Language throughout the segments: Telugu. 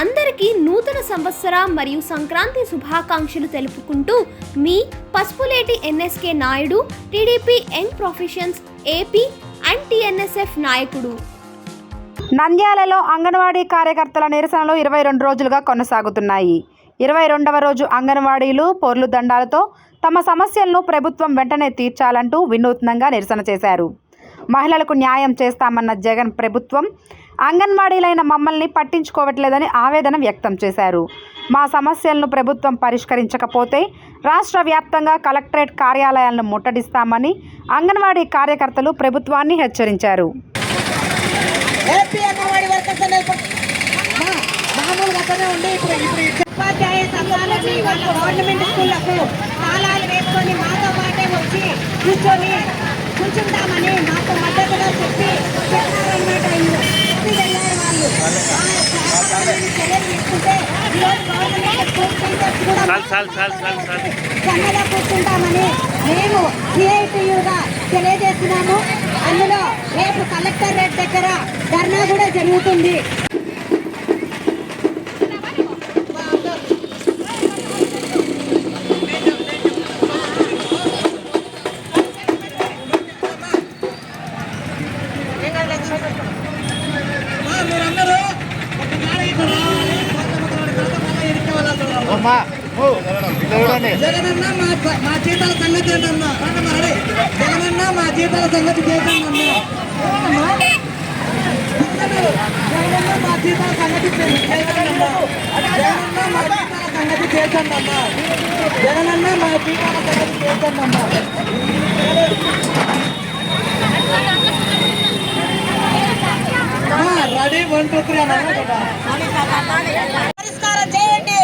అందరికీ నూతన సంవత్సర మరియు సంక్రాంతి శుభాకాంక్షలు తెలుపుకుంటూ మీ Pasupuleti NSK Naidu TDP young professions AP and TNSF నాయకుడు. నంద్యాలలో అంగన్వాడీ కార్యకర్తల నిరసనలు ఇరవై రెండు రోజులుగా కొనసాగుతున్నాయి. ఇరవై రెండవ రోజు అంగన్వాడీలు పొర్లు దండాలతో తమ సమస్యలను ప్రభుత్వం వెంటనే తీర్చాలంటూ వినూత్నంగా నిరసన చేశారు. మహిళలకు న్యాయం చేస్తామన్న జగన్ ప్రభుత్వం అంగన్వాడీలైన మమ్మల్ని పట్టించుకోవట్లేదని ఆవేదన వ్యక్తం చేశారు. మా సమస్యలను ప్రభుత్వం పరిష్కరించకపోతే రాష్ట్ర వ్యాప్తంగా కలెక్టరేట్ కార్యాలయాలను ముట్టడిస్తామని అంగన్వాడీ కార్యకర్తలు ప్రభుత్వాన్ని హెచ్చరించారు. గవర్నమెంట్ స్కూళ్ళకు తాళాలు వేసుకొని మాతో పాటే వచ్చి కూర్చొని కూర్చుంటామని మాకు మద్దతుగా చెప్పి చెప్పారన్నమాట వీళ్ళు చెప్పి వెళ్ళారు వాళ్ళు ఆ శాసనాన్ని చర్యలు తీసుకుంటే ఈరోజు గవర్నమెంట్ స్కూల్ టీచర్స్ కూర్చుంటామని మేము సిఐటియుగా తెలియజేస్తున్నాము. అందులో రేపు కలెక్టరేట్ దగ్గర ధర్నా కూడా జరుగుతుంది. జగనన్న మా జీతాల సంగతి ఏంటన్నా? జగనన్న మా జీతాల సంగతి చేద్దామన్నా జగనన్న మా జీతాల సంగతి చేద్దామన్నా జగనన్న మా జీతాల సంగతి చేద్దామన్నా జగనన్న మా జీతాల సంగతి రెడీ? వన్ టూ త్రీ పరిష్కారం చేయండి.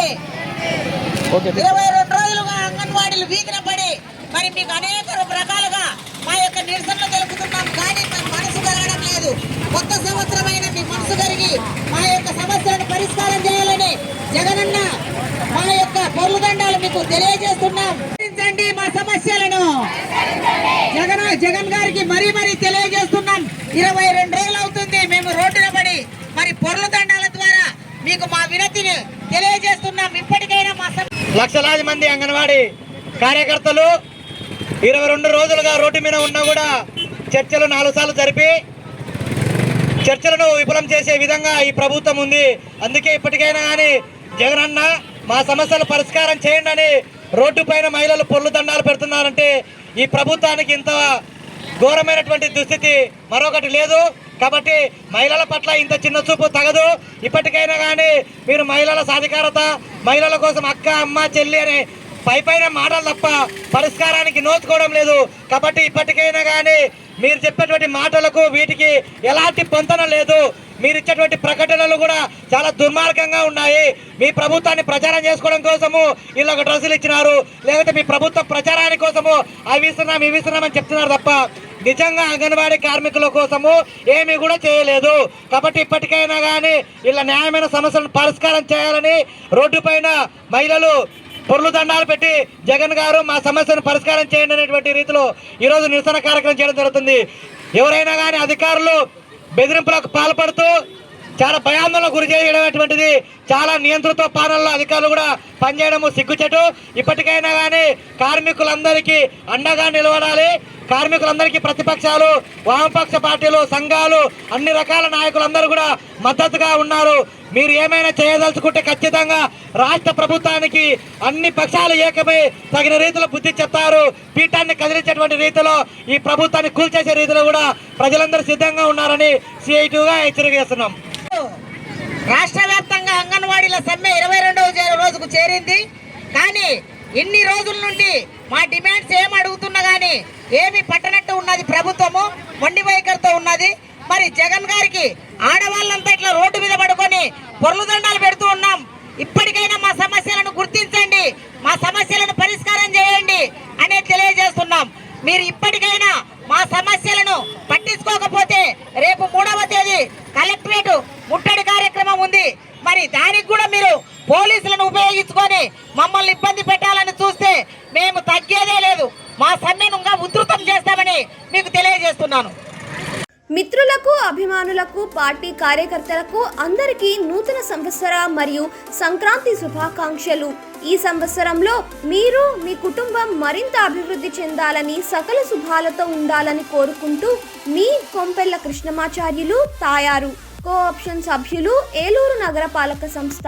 ఇరవై రెండు రోజులుగా అంగన్వాడీలు వీకిన పడి మరి మీకు అనేక రకాలుగా మా యొక్క నిరసనలు తెలుపుతున్నాం. కానీ మా మనసు కలగడం లేదు. కొత్త సంవత్సరమైన మీ మనసు కరిగి మా యొక్క సమస్యలను పరిష్కారం చేయాలని జగనన్న మా యొక్క పొరుదండాలు మీకు తెలియజేస్తున్నాం. గుర్తించండి మా సమస్యలను. జగన్ జగన్ గారికి మరీ మరీ తెలియజేస్తున్నాం ఇరవై రెండు రోజులు అవుతుంది మేము రోడ్డున పడి మరి పొర్ల దండాల ద్వారా మీకు మా వినతిని తెలియజేస్తున్నాం. ఇప్పటికైనా మా లక్షలాది మంది అంగన్వాడీ కార్యకర్తలు ఇరవై రెండు రోజులుగా రోడ్డు మీద ఉన్నా కూడా చర్చలు నాలుగు సార్లు జరిపి చర్చలను విఫలం చేసే విధంగా ఈ ప్రభుత్వం ఉంది. అందుకే ఇప్పటికైనా కానీ జగనన్న మా సమస్యలు పరిష్కారం చేయండి అని రోడ్డు పైన మహిళలు పొర్లు దండాలు పెడుతున్నారంటే ఈ ప్రభుత్వానికి ఇంత ఘోరమైనటువంటి దుస్థితి మరొకటి లేదు. కాబట్టి మహిళల పట్ల ఇంత చిన్న చూపు తగదు. ఇప్పటికైనా కానీ మీరు మహిళల సాధికారత మహిళల కోసం అక్క అమ్మ చెల్లి అనే పై పైన మాటలు తప్ప పరిష్కారానికి నోచుకోవడం లేదు. కాబట్టి ఇప్పటికైనా కానీ మీరు చెప్పేటువంటి మాటలకు వీటికి ఎలాంటి పొంతన లేదు. మీరు ఇచ్చేటువంటి ప్రకటనలు కూడా చాలా దుర్మార్గంగా ఉన్నాయి. మీ ప్రభుత్వాన్ని ప్రచారం చేసుకోవడం కోసము వీళ్ళు ఒక డ్రెస్సులు ఇచ్చినారు. లేకపోతే మీ ప్రభుత్వ ప్రచారాని కోసము అవి ఇస్తున్నాం ఇవి ఇస్తున్నామని చెప్తున్నారు తప్ప నిజంగా అంగన్వాడీ కార్మికుల కోసము ఏమీ కూడా చేయలేదు. కాబట్టి ఇప్పటికైనా కానీ ఇలా న్యాయమైన సమస్యలను పరిష్కారం చేయాలని రోడ్డు పైన మహిళలు పొర్లు దండాలు పెట్టి జగన్ గారు మా సమస్యను పరిష్కారం చేయండి అనేటువంటి రీతిలో ఈరోజు నిరసన కార్యక్రమం చేయడం జరుగుతుంది. ఎవరైనా కానీ అధికారులు బెదిరింపులకు పాల్పడుతూ చాలా భయాందోళన గురి చేయడమైనటువంటిది చాలా నియంత్రిత పాలనలో అధికారులు కూడా పనిచేయడము సిగ్గుచెట్టు ఇప్పటికైనా కానీ కార్మికులందరికీ అండగా నిలబడాలి. కార్మికులందరికీ ప్రతిపక్షాలు వామపక్ష పార్టీలు సంఘాలు అన్ని రకాల నాయకులందరూ కూడా మద్దతుగా ఉన్నారు. మీరు ఏమైనా చేయదలుచుకుంటే ఖచ్చితంగా రాష్ట్ర ప్రభుత్వానికి అన్ని పక్షాలు ఏకమై తగిన రీతిలో బుద్ధి చెప్తారు. పీఠాన్ని కదిలించేటువంటి రీతిలో ఈ ప్రభుత్వాన్ని కూల్చేసే రీతిలో కూడా ప్రజలందరూ సిద్ధంగా ఉన్నారని సిఐటీగా హెచ్చరిక చేస్తున్నాం. రాష్ట్ర వ్యాప్తంగా అంగన్వాడీల సమ్మె ఇరవై రెండవ రోజుకు చేరింది. కానీ ఇన్ని రోజుల నుండి మా డిమాండ్స్ ఏం అడుగుతున్నా కానీ ఏమి పట్టనట్టు ఉన్నది ప్రభుత్వము మొండి వైఖరితో ఉన్నది. మరి జగన్ గారికి ఆడవాళ్ళంతా ఇట్లా రోడ్డు మీద పడుకొని పొర్లు దండాలు పెడుతూ ఉన్నాం. ఇప్పటికైనా మా సమస్యలను గుర్తించండి మా సమస్యలను పరిష్కారం చేయండి అనేది తెలియజేస్తున్నాం. మీరు ఇప్పటికైనా మా సమస్యలను పట్టించుకోకపోతే రేపు మూడవ తేదీ కలెక్టరేట్ ముట్టడి కార్యక్రమం ఉంది మరి దానికి కూడా మీరు పోలీసులను ఉపయోగించుకొని మమ్మల్ని ఇబ్బంది పెట్టాలని చూస్తే మేము తగ్గేదే లేదు మా సమ్మెను ఇంకా ఉధృతం చేస్తామని మీకు తెలియజేస్తున్నాను మిత్రులకు అభిమానులకు పార్టీ కార్యకర్తలకు అందరికీ నూతన సంవత్సర మరియు సంక్రాంతి శుభాకాంక్షలు. ఈ సంవత్సరంలో మీరు మీ కుటుంబం మరింత అభివృద్ధి చెందాలని సకల శుభాలతో ఉండాలని కోరుకుంటూ మీ కొంపెల్ల కృష్ణమాచార్యులు తాయారు కో ఆప్షన్ సభ్యులు ఏలూరు నగరపాలక సంస్థ.